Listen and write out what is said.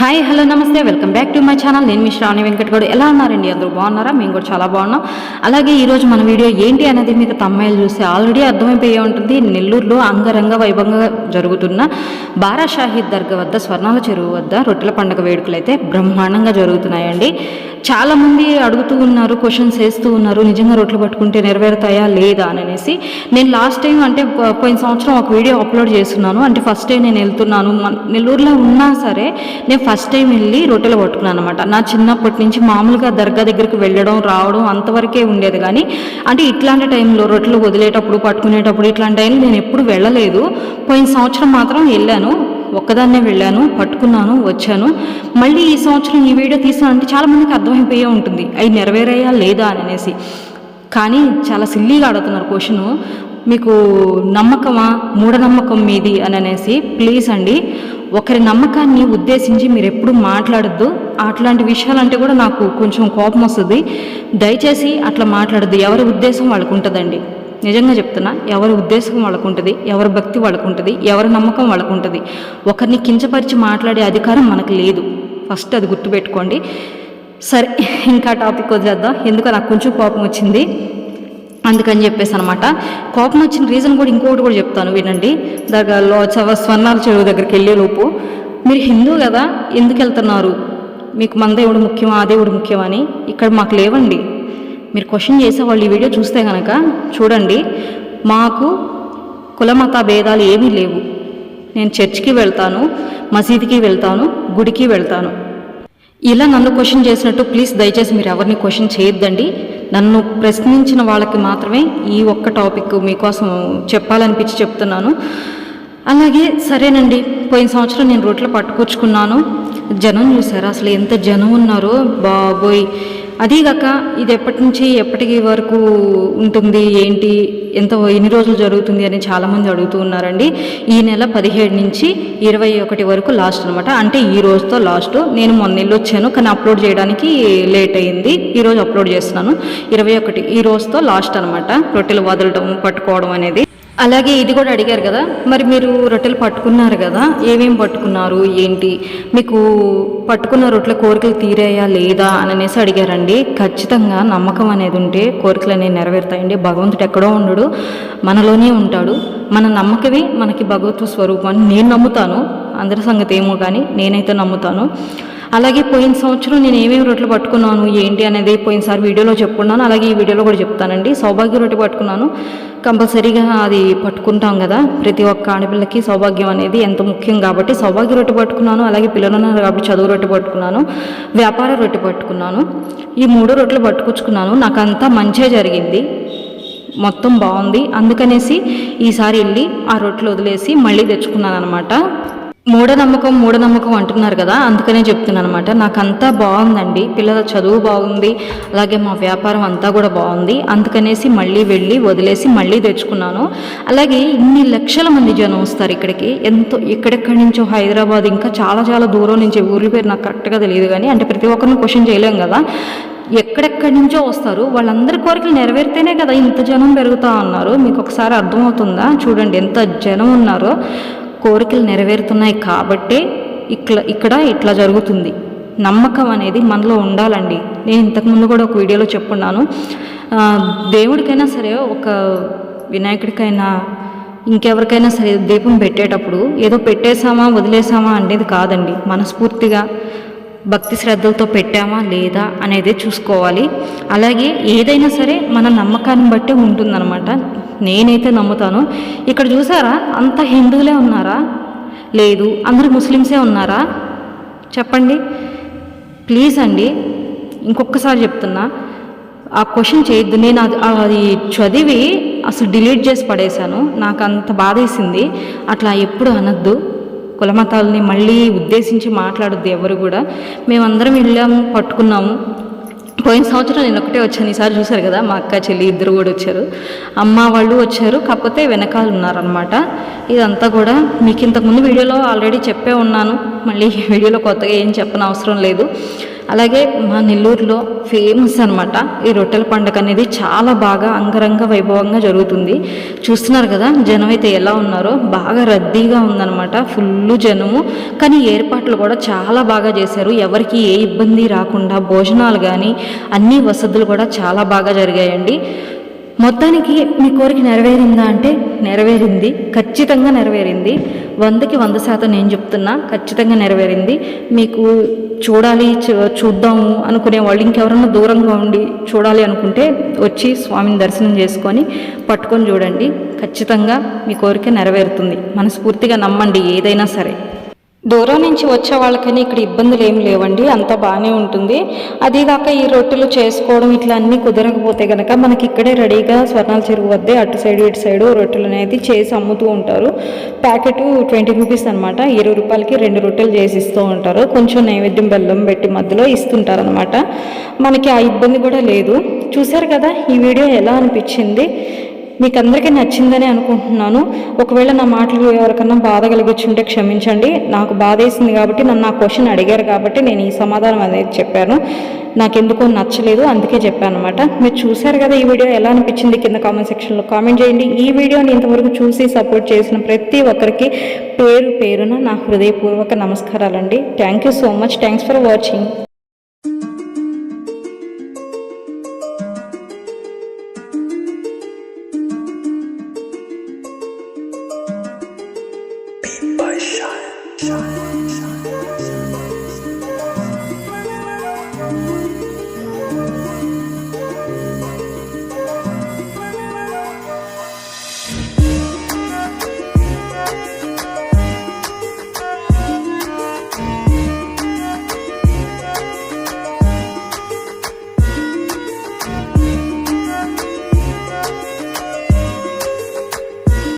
Hi hello నమస్తే. Welcome back to my channel నేను మీ శ్రావణి వెంకట్ గౌడ్ ఎలా ఉన్నారండి? అందరూ బాగున్నారా? మేము కూడా చాలా బాగున్నాం. అలాగే ఈరోజు మన వీడియో ఏంటి అనేది మీకు తమ్మాయిలు చూస్తే ఆల్రెడీ అర్థమైపోయే ఉంటుంది. నెల్లూరులో అంగరంగ వైభవంగా జరుగుతున్న బారాషాహిద్ దర్గా వద్ద స్వర్ణాల చెరువు వద్ద రొట్టెల పండుగ వేడుకలు అయితే బ్రహ్మాండంగా జరుగుతున్నాయండి. చాలామంది అడుగుతూ ఉన్నారు క్వశ్చన్స్ వేస్తూ ఉన్నారు. నిజంగా రొట్లు పట్టుకుంటే నెరవేరుతాయా లేదా అనేసి. నేను లాస్ట్ టైం అంటే పోయిన సంవత్సరం ఒక వీడియో అప్లోడ్ చేస్తున్నాను. అంటే ఫస్ట్ టైం నేను వెళ్తున్నాను. నెల్లూరులో ఉన్నా సరే నేను ఫస్ట్ టైం వెళ్ళి రొట్టెలు పట్టుకున్నాను అనమాట నా చిన్నప్పటి నుంచి మామూలుగా దర్గా దగ్గరికి వెళ్ళడం రావడం అంతవరకే ఉండేది కానీ అంటే ఇట్లాంటి టైంలో రొట్టెలు వదిలేటప్పుడు పట్టుకునేటప్పుడు ఇట్లాంటి టైంలో నేను ఎప్పుడు వెళ్ళలేదు. పోయిన సంవత్సరం మాత్రం వెళ్ళాను. ఒక్కదాన్నే వెళ్ళాను పట్టుకున్నాను వచ్చాను. మళ్ళీ ఈ సంవత్సరం ఈ వీడియో తీసానంటే చాలా మందికి అర్థమైపోయే ఉంటుంది. అవి నెరవేరాయా లేదా అని అనేసి. కానీ చాలా సిల్లీగా అడుగుతున్నారు క్వశ్చను మీకు నమ్మకమా? మూఢనమ్మకం మీది అని అనేసి. ప్లీజ్ అండి. ఒకరి నమ్మకాన్ని ఉద్దేశించి మీరు ఎప్పుడు మాట్లాడద్దు. అట్లాంటి విషయాలంటే కూడా నాకు కొంచెం కోపం వస్తుంది. దయచేసి అట్లా మాట్లాడద్దు. ఎవరి ఉద్దేశం వాళ్ళకు ఉంటుందండి నిజంగా చెప్తున్నా ఎవరి ఉద్దేశం వాళ్ళకు ఉంటుంది ఎవరి భక్తి వాళ్ళకు ఉంటుంది ఎవరి నమ్మకం వాళ్ళకు ఉంటుంది ఒకరిని కించపరిచి మాట్లాడే అధికారం మనకు లేదు. ఫస్ట్ అది గుర్తుపెట్టుకోండి. సరే ఇంకా టాపిక్ వదిలేద్దాం. ఎందుకో నాకు కొంచెం కోపం వచ్చింది. అందుకని చెప్పేసి అనమాట కోపం వచ్చిన రీజన్ కూడా ఇంకొకటి కూడా చెప్తాను వినండి. దగ్గరలో చవ స్వర్ణాల చెరువు దగ్గరికి వెళ్ళే లోపు మీరు హిందూ కదా ఎందుకు వెళ్తున్నారు? మీకు మన దేవుడు ముఖ్యమా ఆ దేవుడు ముఖ్యమా అని ఇక్కడ మాకు లేవండి. మీరు క్వశ్చన్ చేసే వాళ్ళు ఈ వీడియో చూస్తే కనుక చూడండి. మాకు కులమత భేదాలు ఏమీ లేవు. నేను చర్చ్కి వెళ్తాను మసీదుకి వెళ్తాను గుడికి వెళ్తాను. ఇలా నన్ను క్వశ్చన్ చేసినట్టు ప్లీజ్ దయచేసి మీరు ఎవరిని క్వశ్చన్ చేయొద్దండి. నన్ను ప్రశ్నించిన వాళ్ళకి మాత్రమే ఈ ఒక్క టాపిక్ మీకోసం చెప్పాలనిపించి చెప్తున్నాను. అలాగే సరేనండి పోయిన సంవత్సరం నేను రోడ్లు పట్టుకొచ్చుకున్నాను జనం చూసారా అసలు ఎంత జనం ఉన్నారో బాబోయ్. అదీగాక ఇది ఎప్పటి నుంచి ఎప్పటికి వరకు ఉంటుంది ఏంటి ఎంత ఎన్ని రోజులు జరుగుతుంది అని చాలామంది అడుగుతూ ఉన్నారండి. ఈ నెల పదిహేడు నుంచి ఇరవై ఒకటి వరకు లాస్ట్ అనమాట అంటే ఈ రోజుతో లాస్ట్. నేను మొన్న ఇల్లు వచ్చాను కానీ అప్లోడ్ చేయడానికి లేట్ అయింది. ఈరోజు అప్లోడ్ చేస్తున్నాను. ఇరవై ఒకటి ఈ రోజుతో లాస్ట్ అనమాట రొట్టెలు వదలడం పట్టుకోవడం అనేది. అలాగే ఇది కూడా అడిగారు కదా మరి మీరు రొట్టెలు పట్టుకున్నారు కదా ఏమేమి పట్టుకున్నారు ఏంటి మీకు పట్టుకున్న రొట్టెల కోరికలు తీరాయా లేదా అని అనేసి అడిగారండి. ఖచ్చితంగా నమ్మకం అనేది ఉంటే కోరికలు అనేవి నెరవేరుతాయండి. భగవంతుడు ఎక్కడో ఉండడు మనలోనే ఉంటాడు. మన నమ్మకమే మనకి భగవత్ స్వరూపం నేను నమ్ముతాను. అందరి సంగతి ఏమో కానీ నేనైతే నమ్ముతాను. అలాగే పోయిన సంవత్సరం నేను ఏమేమి రొట్టెలు పట్టుకున్నాను ఏంటి అనేది పోయినసారి వీడియోలో చెప్పుకున్నాను అలాగే ఈ వీడియోలో కూడా చెప్తానండి. సౌభాగ్య రొట్టె పట్టుకున్నాను. కంపల్సరీగా అది పట్టుకుంటాం కదా. ప్రతి ఒక్క ఆడపిల్లకి సౌభాగ్యం అనేది ఎంత ముఖ్యం కాబట్టి సౌభాగ్య రొట్టె పట్టుకున్నాను అలాగే పిల్లలు ఉన్నారు కాబట్టి చదువు రొట్టె పట్టుకున్నాను వ్యాపార రొట్టె పట్టుకున్నాను. ఈ మూడు రొట్టెలు పట్టుకొచ్చుకున్నాను. నాకు అంతా మంచే జరిగింది. మొత్తం బాగుంది. అందుకనేసి ఈసారి వెళ్ళి ఆ రొట్టెలు వదిలేసి మళ్ళీ తెచ్చుకున్నాను అనమాట మూఢనమ్మకం మూఢనమ్మకం అంటున్నారు కదా అందుకనే చెప్తున్నాను అనమాట నాకంతా బాగుందండి. పిల్లల చదువు బాగుంది. అలాగే మా వ్యాపారం అంతా కూడా బాగుంది. అందుకనేసి మళ్ళీ వెళ్ళి వదిలేసి మళ్ళీ తెచ్చుకున్నాను. అలాగే ఇన్ని లక్షల మంది జనం వస్తారు ఇక్కడికి. ఎంతో ఎక్కడెక్కడి నుంచో హైదరాబాద్ ఇంకా చాలా చాలా దూరం నుంచి ఊర్ల పేరు నాకు కరెక్ట్గా తెలియదు కానీ అంటే ప్రతి ఒక్కరిని క్వశ్చన్ చేయలేం కదా. ఎక్కడెక్కడి నుంచో వస్తారు. వాళ్ళందరి కోరికలు నెరవేరితేనే కదా ఇంత జనం పెరుగుతా ఉన్నారు. మీకు ఒకసారి అర్థమవుతుందా? చూడండి ఎంత జనం ఉన్నారో. కోరికలు నెరవేరుతున్నాయి కాబట్టే ఇట్లా ఇక్కడ ఇట్లా జరుగుతుంది. నమ్మకం అనేది మనలో ఉండాలండి. నేను ఇంతకుముందు కూడా ఒక వీడియోలో చెప్పున్నాను. దేవుడికైనా సరే ఒక వినాయకుడికైనా ఇంకెవరికైనా సరే దీపం పెట్టేటప్పుడు ఏదో పెట్టేశామా వదిలేసామా అనేది కాదండి. మనస్ఫూర్తిగా భక్తి శ్రద్ధలతో పెట్టామా లేదా అనేది చూసుకోవాలి. అలాగే ఏదైనా సరే మన నమ్మకాన్ని బట్టి ఉంటుందన్నమాట. నేనైతే నమ్ముతాను. ఇక్కడ చూసారా? అంత హిందువులే ఉన్నారా? లేదు. అందరూ ముస్లిమ్సే ఉన్నారా? చెప్పండి. ప్లీజ్ అండి. ఇంకొకసారి చెప్తున్నా. ఆ క్వశ్చన్ చేయొద్దు. నేను అది అది చదివి అసలు డిలీట్ చేసి పడేశాను. నాకు అంత బాధేసింది. అట్లా ఎప్పుడు అనొద్దు. కులమతాలని మళ్ళీ ఉద్దేశించి మాట్లాడద్దు ఎవరు కూడా. మేమందరం వెళ్ళాము పట్టుకున్నాము. పోయిన సంవత్సరం నేను ఒకటే వచ్చాను. ఈసారి చూశారు కదా మా అక్క చెల్లి ఇద్దరు కూడా వచ్చారు. అమ్మ వాళ్ళు వచ్చారు కాకపోతే వెనకాల ఉన్నారనమాట ఇదంతా కూడా మీకు ఇంతకుముందు వీడియోలో ఆల్రెడీ చెప్పే ఉన్నాను. మళ్ళీ వీడియోలో కొత్తగా ఏం చెప్పని అవసరం లేదు. అలాగే మా నెల్లూరులో ఫేమస్ అనమాట ఈ రొట్టెల పండుగ అనేది చాలా బాగా అంగరంగ వైభవంగా జరుగుతుంది. చూస్తున్నారు కదా జనం అయితే ఎలా ఉన్నారో బాగా రద్దీగా ఉందన్నమాట ఫుల్ జనము. కానీ ఏర్పాట్లు కూడా చాలా బాగా చేశారు. ఎవరికి ఏ ఇబ్బంది రాకుండా భోజనాలు కానీ అన్ని వసతులు కూడా చాలా బాగా జరిగాయండి. మొత్తానికి మీ కోరిక నెరవేరిందా అంటే నెరవేరింది ఖచ్చితంగా నెరవేరింది. వందకి వంద శాతం నేను చెప్తున్నా ఖచ్చితంగా నెరవేరింది. మీకు చూడాలి చూ- చూద్దాము అనుకునే వాళ్ళు ఇంకెవరన్నా దూరంగా ఉండి చూడాలి అనుకుంటే వచ్చి స్వామిని దర్శనం చేసుకొని పట్టుకొని చూడండి. ఖచ్చితంగా మీ కోరిక నెరవేరుతుంది. మనస్ఫూర్తిగా నమ్మండి ఏదైనా సరే. దూరం నుంచి వచ్చే వాళ్ళకని ఇక్కడ ఇబ్బందులు ఏమి లేవండి అంతా బాగానే ఉంటుంది. అదీగాక ఈ రొట్టెలు చేసుకోవడం ఇట్లా అన్నీ కుదరకపోతే కనుక మనకి ఇక్కడే రెడీగా స్వర్ణాల చెరువు వద్దే అటు సైడు ఇటు సైడు రొట్టెలు అనేది చేసి అమ్ముతూ ఉంటారు. ప్యాకెట్ ట్వంటీ రూపీస్ అనమాట ఇరవై రూపాయలకి రెండు రొట్టెలు చేసి ఇస్తూ ఉంటారు. కొంచెం నైవేద్యం బెల్లం పెట్టి మధ్యలో ఇస్తుంటారు అనమాట మనకి ఆ ఇబ్బంది కూడా లేదు. చూసారు కదా ఈ వీడియో ఎలా అనిపించింది? మీకు అందరికీ నచ్చిందని అనుకుంటున్నాను. ఒకవేళ నా మాటలు ఎవరికన్నా బాధ కలిగించుంటే క్షమించండి. నాకు బాధ వేసింది కాబట్టి నన్ను ఆ క్వశ్చన్ అడిగారు కాబట్టి నేను ఈ సమాధానం అనేది చెప్పాను. నాకెందుకో నచ్చలేదు అందుకే చెప్పాను అనమాట మీరు చూశారు కదా ఈ వీడియో ఎలా అనిపించింది కింద కామెంట్ సెక్షన్లో కామెంట్ చేయండి. ఈ వీడియోని ఇంతవరకు చూసి సపోర్ట్ చేసిన ప్రతి ఒక్కరికి పేరు పేరున నా హృదయపూర్వక నమస్కారాలండి. Thank you so much thanks for watching